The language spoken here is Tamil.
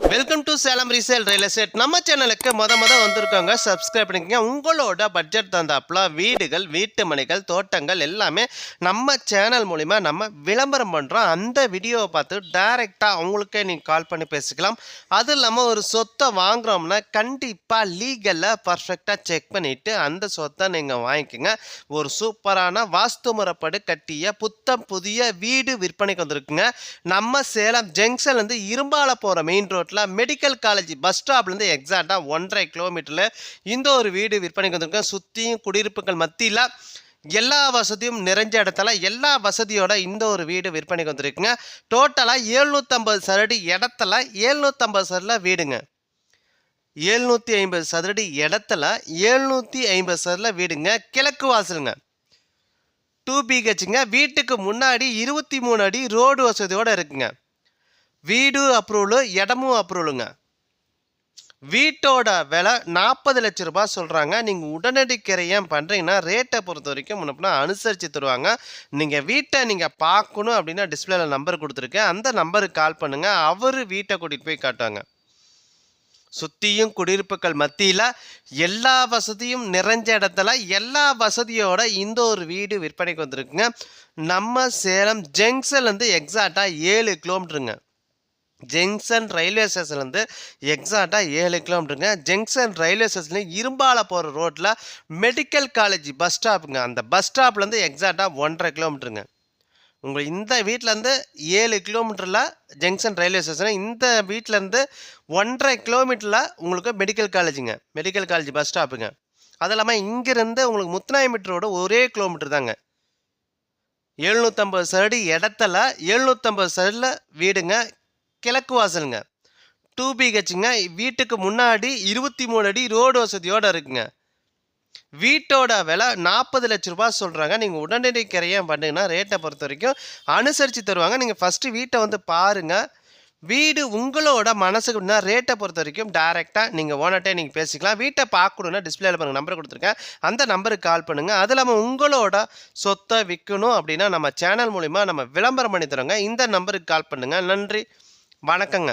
Welcome to Salem resale real estate நம்ம சேனலுக்கு மொத மொத வந்திருக்காங்க சப்ஸ்கிரைப் பண்ணிக்கோங்க. உங்களோட பட்ஜெட் தந்தாப்புல வீடுகள் வீட்டு மனைகள் தோட்டங்கள் எல்லாமே நம்ம சேனல் மூலிமா நம்ம விளம்பரம் பண்ணுறோம் அந்த வீடியோவை பார்த்து டைரெக்டாக அவங்களுக்கே நீங்கள் கால் பண்ணி பேசிக்கலாம். அது இல்லாமல் ஒரு சொத்தை வாங்குறோம்னா கண்டிப்பாக லீகலில் பர்ஃபெக்டாக செக் பண்ணிவிட்டு அந்த சொத்தை நீங்கள் வாங்கிக்கோங்க. ஒரு சூப்பரான வாஸ்து முறைப்படி கட்டிய புத்தம் புதிய வீடு விற்பனைக்கு வந்திருக்குங்க. நம்ம சேலம் ஜங்ஷன்லேருந்து இரும்பால போகிற மெயின் ரோட்டில் மெடிக்கல் காலேஜ் பஸ் ஸ்டாப்லேருந்து எக்ஸாக்டாக ஒன்றரை கிலோமீட்டரில் இந்த ஒரு வீடு விற்பனைக்கு வந்திருக்கேன் சுற்றியும் குடியிருப்புகள் மத்தியில் எல்லா வசதியும் நிறைஞ்ச இடத்துல எல்லா வசதியோட இந்த ஒரு வீடு விற்பனைக்கு வந்திருக்குங்க டோட்டலாக ஏழ்நூற்றம்பது சதுரடி இடத்துல ஏழ்நூற்றம்பது சதுரில் வீடுங்க. ஏழ்நூற்றி ஐம்பது சதுரடி இடத்துல ஏழ்நூற்றி ஐம்பது சதுரில் வீடுங்க. கிழக்கு வாசலுங்க. டூ பிஹெச்சுங்க வீட்டுக்கு முன்னாடி இருபத்தி மூணு அடி ரோடு வசதியோடு இருக்குங்க. வீடு அப்ரூவலு இடமும் அப்ரூவலுங்க. வீட்டோட விலை நாற்பது லட்ச ரூபாய் சொல்கிறாங்க நீங்கள் உடனடி கிரையம் பண்ணுறீங்கன்னா ரேட்டை பொறுத்த வரைக்கும் முன்னப்பினா அனுசரித்து தருவாங்க. நீங்கள் வீட்டை நீங்கள் பார்க்கணும் அப்படின்னா டிஸ்பிளேல நம்பர் கொடுத்துருக்கேன். அந்த நம்பருக்கு கால் பண்ணுங்கள் அவர் வீட்டை கூட்டிகிட்டு போய் காட்டுவாங்க. சுற்றியும் குடியிருப்புகள் மத்தியில் எல்லா வசதியும் நிறைஞ்ச இடத்துல எல்லா வசதியோட இந்த ஒரு வீடு விற்பனைக்கு வந்திருக்குங்க. நம்ம சேலம் ஜங்ஷன்லேருந்து எக்ஸாக்டாக ஏழு கிலோமீட்டருங்க ஜங்ஷன் ரயில்வே ஸ்டேஷன்லேருந்து எக்ஸாக்டாக ஏழு கிலோமீட்டருங்க. ஜங்ஷன் ரயில்வே ஸ்டேஷன்லேயும் இரும்பால போகிற ரோட்டில் மெடிக்கல் காலேஜ் பஸ் ஸ்டாப்புங்க. அந்த பஸ் ஸ்டாப்லேருந்து எக்ஸாக்டாக ஒன்றரை கிலோமீட்டருங்க. உங்கள் இந்த வீட்டிலேருந்து ஏழு கிலோமீட்டரில் ஜங்ஷன் ரயில்வே ஸ்டேஷன் இந்த வீட்டிலேருந்து ஒன்றரை கிலோமீட்டரில் உங்களுக்கு மெடிக்கல் காலேஜுங்க. மெடிக்கல் காலேஜ் பஸ் ஸ்டாப்புங்க. அது இல்லாமல் இங்கேருந்து உங்களுக்கு முத்துநாயமிட் ரோடு ஒரே கிலோமீட்டர் தாங்க. எழுநூற்றம்பது சரடி இடத்துல எழுநூற்றம்பது சரடியில் வீடுங்க. கிழக்கு வாசலுங்க. டூ பிஹெச்சுங்க வீட்டுக்கு முன்னாடி இருபத்தி மூணு அடி ரோடு வசதியோடு இருக்குங்க. வீட்டோட விலை நாற்பது லட்ச ரூபா சொல்கிறாங்க நீங்கள் உடனடி கிரையம் பண்ணுங்கன்னா ரேட்டை பொறுத்த வரைக்கும் அனுசரித்து தருவாங்க. நீங்கள் ஃபஸ்ட்டு வீட்டை வந்து பாருங்கள் வீடு உங்களோட மனசுக்குன்னா ரேட்டை பொறுத்த வரைக்கும் டேரெக்டாக நீங்கள் ஓனர்ட்டே நீங்கள் பேசிக்கலாம். வீட்டை பார்க்கணுன்னா டிஸ்பிளேல பாருங்கள் நம்பர் கொடுத்துருக்கேன். அந்த நம்பருக்கு கால் பண்ணுங்கள் அது இல்லாமல் உங்களோட சொத்தை விற்கணும் அப்படின்னா நம்ம சேனல் மூலிமா நம்ம விளம்பரம் பண்ணி தரோங்க. இந்த நம்பருக்கு கால் பண்ணுங்கள் நன்றி. வணக்கங்க.